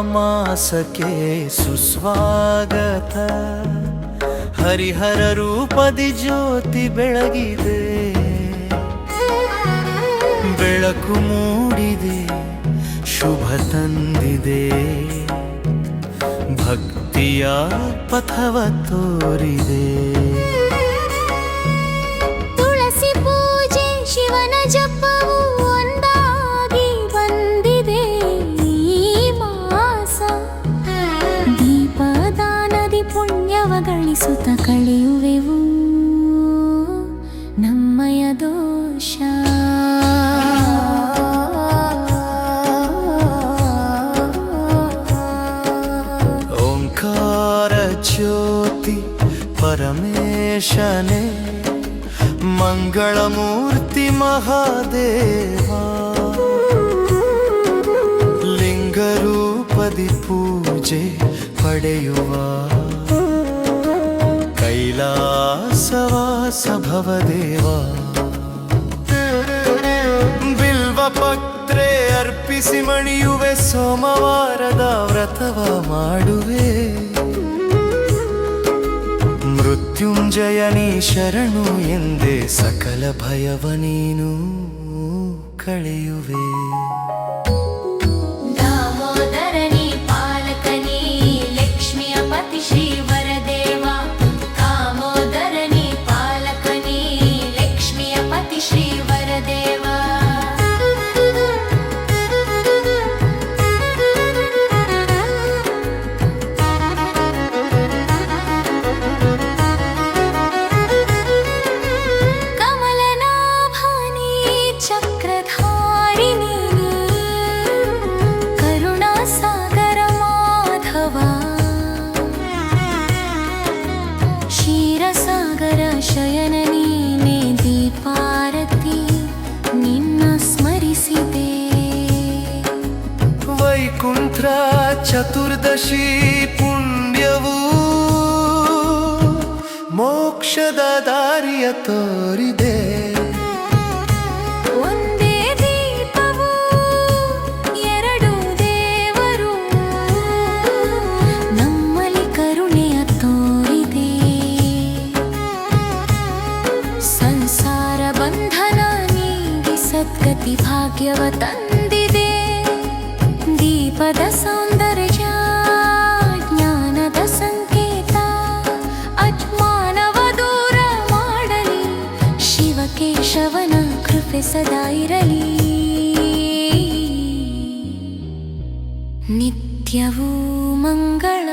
ಮಾಸಕ್ಕೆ ಸುಸ್ವಾಗತ. ಹರಿಹರ ರೂಪದಿ ಜ್ಯೋತಿ ಬೆಳಗಿದೆ. ಬೆಳಕು ಮೂಡಿದೆ ಶುಭ ತಂದಿದೆ. ಭಕ್ತಿಯ ಪಥವ ತೋರಿದೆ. ಗಳಿಸುತ್ತ ಕಳೆಯುವೆವು ನಮ್ಮಯ ದೋಷ. ಓಂಕಾರ ಜ್ಯೋತಿ ಪರಮೇಶನೇ ಮಂಗಳಮೂರ್ತಿ ಮಹಾದೇವ. ಲಿಂಗರೂಪದಿ ಪೂಜೆ ಪಡೆಯುವ ಕೈಲಾಸವಾಸ ಭವದೇವ ಬಿಲ್ವ ಪತ್ರೆ ಅರ್ಪಿಸಿ ಮಣಿಯುವೆ ಸೋಮವಾರದ ವ್ರತವ ಮಾಡುವೆ. ಮೃತ್ಯುಂಜಯನಿ ಶರಣು ಎಂದೇ ಸಕಲ ಭಯವ ನೀನು ಕಳೆಯುವೆ. ವೈಕುಂಠ ಚತುರ್ದಶಿ ಪುಣ್ಯವು. ಮೋಕ್ಷದ ದಾರಿಯ ತೋರಿದೆ. ದೀಪವು, ಎರಡು ದೇವರು. ನಮ್ಮಲ್ಲಿ ಕರುಣೆಯ ತೋರಿದೆ. ಸಂಸಾರ ಬಂಧನ ಭಾಗ್ಯವ ತಂದಿದೆ. ದೀಪದ ಸೌಂದರ್ಯ ಜ್ಞಾನದ ಸಂಕೇತ ಅಜ್ಞಾನವ ದೂರ ಮಾಡಲಿ ಶಿವಕೇಶವನ ಕೃಪೆ ಸದಾ ಇರಲಿ. ನಿತ್ಯವೂ ಮಂಗಳ.